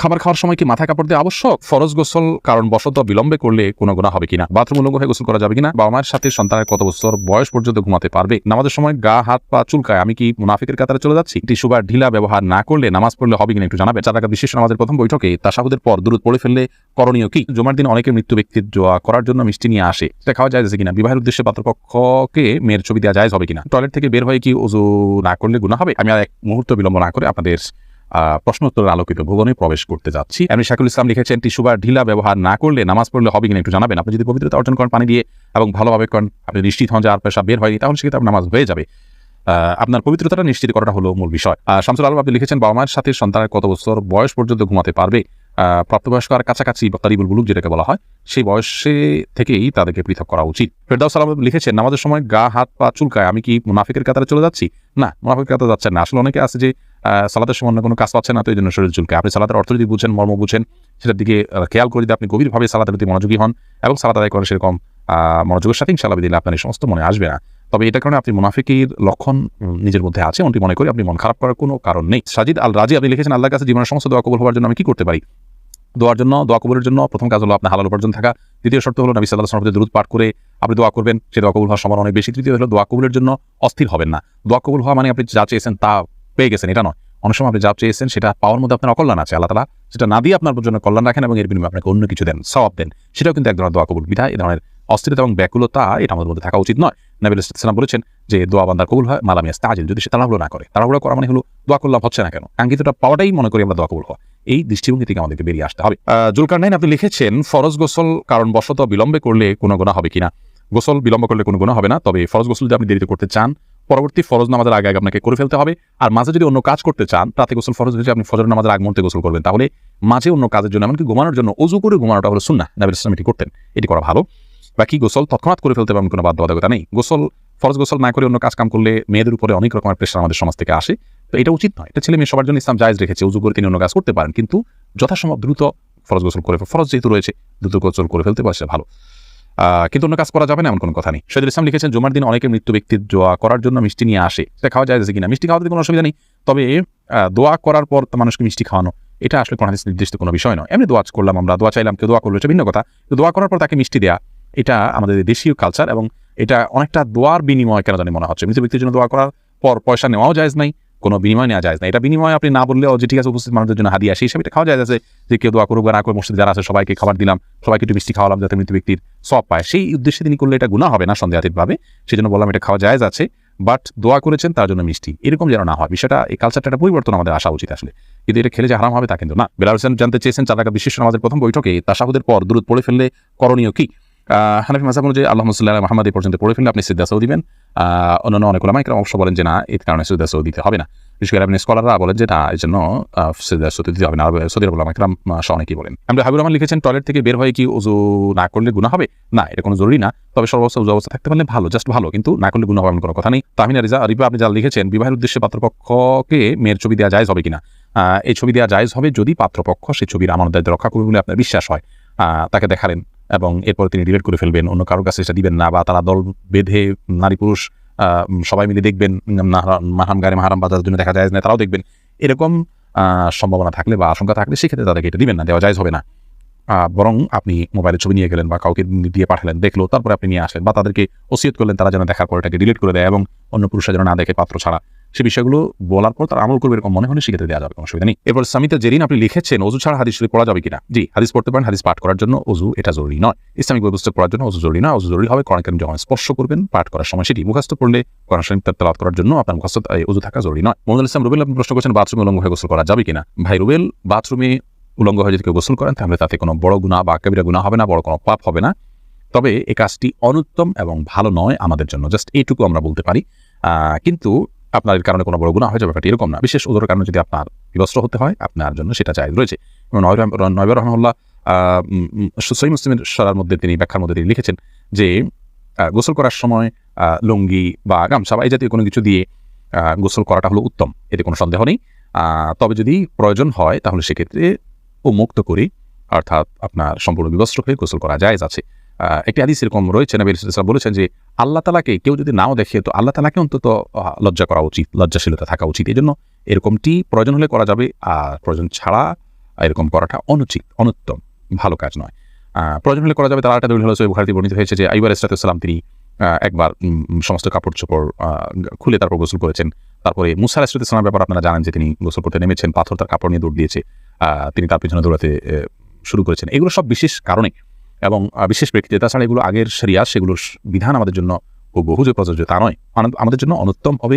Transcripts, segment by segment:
খাবার খাওয়ার সময় কি মাথায় কাপড় দেওয়া আবশ্যক? ফরজ গোসল কারণ বশত বিলম্বে করলে কোনো গুণা হবে কিনা? বাথরুম উলঙ্গ হয়ে গোসল করা যাবে কিনা? বাবা মায়ের সাথে সন্তানের কত বছর বয়স পর্যন্ত ঘুমাতে পারবে? নামাজের সময় গা, হাত, পা চুলকায় আমি কি মুনাফিকের কাতারে চলে যাচ্ছি? টিস্যু বা ঢিলা ব্যবহার না করলে নামাজ পড়লে হবে কিনা একটু জানাবে চার বিশেষ নামাজের প্রথম বৈঠকে তাসাহুদের পর দূরত পড়ে ফেললে করণীয় কি? জমার দিন অনেকে মৃত্যু ব্যক্তির জোয়া করার জন্য মিষ্টি নিয়ে আসে। সেটা খাওয়া যায় কিনা? বিবাহের উদ্দেশ্যে পাত্রপক্ষকে মেয়ের ছবি দেওয়া যায় হবে কিনা? টয়লেট থেকে বের হয়ে কি ওজু না করলে গুণা হবে? আমি আর এক মুহূর্ত বিলম্ব না করে আপনাদের আহ, প্রশ্ন উত্তরের আলোকিত ভুবনে প্রবেশ করতে যাচ্ছি। আমি শাকুল ইসলাম লিখেছেন টিস্যু বা ঢিলা ব্যবহার না করলে নামাজ পড়লে হবে কিনা একটু জানাবেন। আপনি যদি পবিত্রতা অর্জন করেন পানি দিয়ে এবং ভালোভাবে করেন আপনি নিশ্চিত হন যে আর পেশা বের হয়নি তাহলে সেক্ষেত্রে নামাজ হয়ে যাবে। আপনার পবিত্রতাটা নিশ্চিত করাটা হলো মূল বিষয়। শামসুল আলম আপনি লিখেছেন বাবা মায়ের সাথে সন্তানের কত বছর বয়স পর্যন্ত ঘুমাতে পারবে? প্রাপ্তবয়স্ক আর কাছাকাছি বা কারিবুল বুলুক যেটাকে বলা হয় সেই বয়সে থেকেই তাদেরকে পৃথক করা উচিত। ফেরদাউস সালাম লিখেছেন নামাজের সময় গা হাত পা চুলকায় আমি কি মুনাফিকের কাতারে চলে যাচ্ছি? না মুনাফিকের কাতারে যাচ্ছেন না। আসলে অনেকে আছে যে সালাতের সময় অন্য কোনো কাজ পাচ্ছে না, তো এই জন্য শরীর চুলকে। আপনি সালাতের অর্থ যদি বুঝেন, মর্ম বুঝেন, সেটার দিকে খেয়াল করে যদি আপনি গভীরভাবে সালাতের প্রতি মনোযোগী হন এবং সালাত আদায় করেন সেরকম মনোযোগের সাথে ইনশাল্লাহ দিলে আপনার এই সমস্ত মনে আসবে না। তবে এটা কারণে আপনি মুনাফিকের লক্ষণ নিজের মধ্যে আছে, এমনটি মনে করি আপনি মন খারাপ করার কোনো কারণ নেই। সাজিদ আল রাজি আপনি লিখেছেন, আল্লাহর কাছে জীবনের সমস্ত দোয়া কবুল হওয়ার জন্য আমি কি করতে পারি? দোয়ার জন্য, দোয়া কবুলের জন্য প্রথম কাজ হলো আপনার হালাল উপার্জন থাকা। দ্বিতীয় শর্ত হলো নবী সাল্লাহ সাল্লামের দূরত পাঠ করে আপনি দোয়া করবেন। সেই দোয়া কবুল হওয়ার সম্ভাবনা অনেক বেশি। তৃতীয় হলো, দোয়া কবুলের জন্য অস্থির হবেন না। দোয়া কবুল হওয়া মানে আপনি যা চেয়েছেন তা পেয়ে গেছেন, এটা নয়। অনেক সময় আপনি যা চেয়েছেন সেটা পাওয়ার মধ্যে আপনার অকল্যাণ আছে, আল্লাহ তালা সেটা না দিয়ে আপনার জন্য কল্যাণ রাখেন এবং এর বিনিময়ে আপনাকে অন্য কিছু দেন সবাব দেন। সেটাও কিন্তু এক ধরনের দোয়া কবুল বিধায় এই ধরনের অস্থিরতা এবং ব্যাকুলতা এটা আমাদের মধ্যে থাকা উচিত নয়। নবীল ইসলাম বলেছেন যে, দোয়া বান্দার কবুল হয় মালামিয়াস তাজিল যদি সে তাড়াহুড়ো না করে, তাড়াহুড়ো করা মানে হলো দোয়া করলাম হচ্ছে না কেন? কাঙ্ক্ষিতটা পাওয়াটাই মনে করি আমরা দোয়া কবুল হওয়া। এই দৃষ্টিভঙ্গি থেকে আমাদেরকে বেরিয়ে আসতে হবে। জুলকার নাইন আপনি লিখেছেন, ফরজ গোসল কারণ বশত বিলম্বে করলে কোনো গুণা হবে কিনা? গোসল বিলম্ব করলে কোনো গুণা হবে না, তবে ফরজ গোসল যদি আপনি দেরিতে করতে চান পরবর্তী ফরজ নামাজের আগে আগে আপনাকে করে ফেলতে হবে। আর মাঝে যদি অন্য কাজ করতে চান, রাতে গোসল ফরজ হয়েছে, আপনি ফজর নামাজের আগ মুহূর্তে গোসল করবেন। তাহলে মাঝে অন্য কাজের জন্য, এমনকি ঘুমানোর জন্য অজু করে ঘুমানোটা হলো সুন্না নাবিল ইসলাম এটি করতেন। এটি করা ভালো। বাকি গোসল তৎক্ষণাৎ করে ফেলতে পারবেন, কোনো বাধ্যবাধকতা নেই। গোসল, ফরজ গোসল না করে অন্য কাজ কাম করলে মেয়েদের উপরে অনেক রকমের প্রেশার আমাদের সমাজ থেকে আসে। তো এটা উচিত নয়। এটা ছেলে মেয়ে সবার জন্য ইসলাম জায়েজ রেখেছে। উজু করে তিনি অন্য কাজ করতে পারেন। কিন্তু যথাসম্ভব দ্রুত ফরজ গোসল করে ফরজ যেহেতু রয়েছে, দ্রুত গোসল করে ফেলতে পারছে ভালো। কিন্তু অন্য কাজ করা যাবে না এমন কোনো কথা নেই। শহীদুল ইসলাম লিখেছেন, জুমার দিন অনেকে মৃত্যু ব্যক্তির দোয়া করার জন্য মিষ্টি নিয়ে আসে। সেটা খাওয়া যায় কিনা? মিষ্টি খাওয়াতে কোনো অসুবিধা নেই। তবে দোয়া করার পর মানুষকে মিষ্টি খাওয়ানো, এটা আসলে কোনো নির্দিষ্ট কোনো বিষয় নয়। এমনি দোয়া করলাম আমরা, দোয়া চাইলাম, কেউ দোয়া করল, এটা ভিন্ন কথা। দোয়া করার পর তাকে মিষ্টি দেয়া, এটা আমাদের দেশীয় কালচার এবং এটা অনেকটা দোয়ার বিনিময় কেন জানি মনে হচ্ছে। মৃত ব্যক্তির জন্য দোয়া করার পর পয়সা নেওয়াও যায় নাই। কোনো বিনিময় নেওয়া যায় না। এটা বিনিময় আপনি না বললেও যে ঠিক আছে, উপস্থিত মানুষদের জন্য হাদিয়া সেই হিসাবে খাওয়া যায় আছে যে কেউ দোয়া করুক বা না করে মসজিদে যারা আছে সবাইকে খাবার দিলাম, সবাইকে একটু মিষ্টি খাওয়ালাম যাতে মৃত ব্যক্তির সব পায়। সেই উদ্দেশ্যে তিনি করলে এটা গুণা হবে না সন্দেহাতীতভাবে। সেই জন্য বললাম এটা খাওয়া যায় আছে বাট দোয়া করেছেন তার জন্য মিষ্টি। এরকম যেন না হয়। বিষয়টা, এই কালচারটা একটা পরিবর্তন আমাদের আসা উচিত আসলে। কিন্তু এটা খেলে যে হারাম হবে তা কিন্তু না। বেলাল হোসেন জানতে চেয়েছেন চার টাকা বিশেষ আমাদের প্রথম বৈঠকে তাসাহুদের পর দূরত পড়ে ফেললে করণীয় কি? হানাফি মাসাব অনুযায়ী আল্লাহ সাল্লাহ মাহমদ এই পর্যন্ত পড়ে ফেললে আপনি সিদ্ধাসও দিবেন। অন্যান্য অনেক কেরাম অবশ্য বলেন যে না, এর কারণে সিদ্ধাসও দিতে হবে না। বিশেষ করে আপনি স্কলাররা বলেন যে না এই জন্য সিদ্ধাসও দিতে হবে না। সৌদি আরব ওলামা সহ অনেকেই বলেন। আমরা হাবিবুর রহমান লিখেছেন, টয়লেট থেকে বের হয়ে কি উজু না করলে গুণা হবে? না, এটা কোনো জরুরি না। তবে সর্বাবস্থা উজু অবস্থা থাকতে পারলে ভালো জাস্ট ভালো। কিন্তু না করলে গুণা হবে এমন কোনো কথা নেই। তাহমিনা রিজা রিপা আপনি যা লিখেছেন, বিবাহের উদ্দেশ্যে পাত্রপক্ষকে মেয়ের ছবি দেওয়া যায় হবে কিনা? এই ছবি দেওয়া জায়েজ হবে যদি পাত্রপক্ষ সেই ছবির আমানত দায়িত্ব রক্ষা করবে বলে আপনার বিশ্বাস হয়। তাকে দেখালেন। এবং এরপর তিনি ডিলেট করে ফেলবেন, অন্য কারোর কাছে সেটা দিবেন না বা তারা দল বেঁধে নারী পুরুষ সবাই মিলে দেখবেন মাহারাম গায়ে মাহারাম বাজার জন্য দেখা যায় না, তারাও দেখবেন। এরকম সম্ভাবনা থাকলে বা আশঙ্কা থাকলে সেক্ষেত্রে তাদেরকে এটা দিবেন না, দেওয়া যায় হবে না। বরং আপনি মোবাইলে ছবি নিয়ে গেলেন বা কাউকে দিয়ে পাঠালেন, দেখল, তারপরে আপনি নিয়ে আসলেন বা তাদেরকে ওসিয়ত করলেন, তারা যেন দেখার পর এটাকে ডিলিট করে দেয় এবং অন্য পুরুষরা যেন না দেখে পাত্র ছাড়া। সে বিষয়গুলো বলার পর তার আমল করবে এরকম মনে হলে সেক্ষেত্রে দেওয়া যাবে, কোনো অসুবিধা নেই। এরপর সামিতা জেরিন আপনি লিখেছেন অজু ছাড়া হাদিস শরীফ পড়া যাবে কিনা? জি, হাদিস পড়তে পারেন, হাদিস পাঠ করার জন্য অজু এটা জরুরি নয়। ইসলামিক ব্যবস্থা পড়ার জন্য অজু জরুরি নয় অজু জরুরি হবে কোরআন কারিম যখন স্পর্শ করবেন, পাঠ করার সময় সেটি মুখস্থ পড়লে কোরআন শরীফ তেলাওয়াত করার জন্য আপনার মুখস্থ অজু থাকা জরুরি নয়। মোহাম্মদ ইসলাম রুবেল আপনি প্রশ্ন করছেন, বাথরুমে উলঙ্গ হয়ে গোসল করা যাবে কিনা? ভাই রুবেল, বাথরুমে উলঙ্গ হয়ে যদি কেউ গোসল করেন, তাহলে তাতে কোনো বড় গুণা বা কবিরা গুণা হবে না, বড় কোনো পাপ হবে না। তবে এ কাজটি অনুত্তম এবং ভালো নয় আমাদের জন্য, জাস্ট এইটুকু আমরা বলতে পারি। কিন্তু আপনার কারণে কোনো বড় গুণা হয়ে যাবে, ব্যাপারটি এরকম না। বিশেষ ওদের কারণে যদি আপনার বিবস্ত্র হতে হয়, আপনার জন্য সেটা চাই রয়েছে। নয়বার রহমল্লাহ সই মুসলিমের সরার মধ্যে তিনি ব্যাখ্যার মধ্যে তিনি লিখেছেন যে গোসল করার সময় লুঙ্গি বা গামছা বা এই জাতীয় কোনো কিছু দিয়ে গোসল করাটা হলো উত্তম। এতে কোনো সন্দেহ নেই। তবে যদি প্রয়োজন হয়, তাহলে সেক্ষেত্রে ও মুক্ত করে, অর্থাৎ আপনার সম্পূর্ণ বিবস্ত্র হয়ে গোসল করা যায় আছে। একটি হাদিস এরকম রয়েছে, নবী ওয়াসাল্লাম বলেছেন যে আল্লাহ তালাকে কেউ যদি নাও দেখে, তো আল্লাহ তালাকে অন্তত লজ্জা করা উচিত, লজ্জাশীলতা থাকা উচিত। এই জন্য এরকমটি প্রয়োজন হলে করা যাবে, আর প্রয়োজন ছাড়া এরকম করাটা অনুচিত, অনুত্তম, ভালো কাজ নয়। প্রয়োজন হলে করা যাবে তার একটা দলিল হলো বুখারীতে বর্ণিত হয়েছে যে আইবার ইসলাতাম তিনি একবার সমস্ত কাপড় চোপড় খুলে তারপর গোসল করেছেন। তারপরে মুসার ইসলামের ব্যাপার আপনারা জানেন যে তিনি গোসল করতে নেমেছেন, পাথর তার কাপড় নিয়ে দৌড় দিয়েছে তিনি তার পিছনে দৌড়াতে শুরু করেছেন। এগুলো সব বিশেষ কারণে এবং বিশেষ প্রেক্ষিতে তাছাড়া এগুলো আগের সেরিয়া সেগুলোর বিধান আমাদের জন্য বহু প্রযোজ্য, তা নয়। আমাদের জন্য অনুত্তম হবে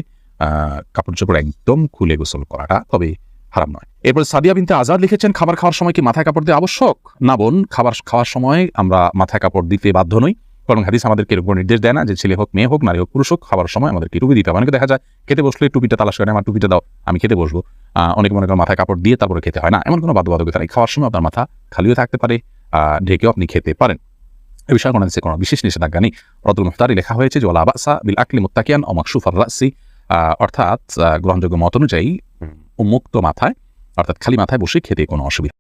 কাপড় চোপড় একদম খুলে গোসল করাটা, তবে হারাম নয়। এরপর সাদিয়া বিনতে আজাদ লিখেছেন, খাবার খাওয়ার সময় কি মাথায় কাপড় দেওয়া আবশ্যক? না বোন, খাবার খাওয়ার সময় আমরা মাথায় কাপড় দিতে বাধ্য নই। কারণ হাদিস আমাদেরকে এরকম নির্দেশ দেয় না যে, ছেলে হোক, মেয়ে হোক, নারী হোক, পুরুষ হোক, খাবার সময় আমাদেরকে টুপি দিতে হবে। অনেকে দেখা যায়, খেতে বসলে টুপিটা তালাশ করে, আমার টুপিটা দাও, আমি খেতে বসবো। অনেকে মনে করেন, মাথায় কাপড় দিয়ে তারপরে খেতে হয় না। এমন কোনো বাধ্যবাধকতা নেই। খাওয়ার সময় আপনার মাথা খালিও থাকতে পারে ঢেকেও আপনি খেতে পারেন। এ বিষয়ে কোনো দেশে কোনো বিশেষ নিষেধাজ্ঞা নেই। রদুল মুহতারি লেখা হয়েছে যে ওলা বাসা বিল আকলি মুত্তাকিয়ান অমাক সুফার রাসি। অর্থাৎ গ্রহণযোগ্য মত অনুযায়ী উন্মুক্ত মাথায় অর্থাৎ খালি মাথায় বসে খেতে কোনো অসুবিধা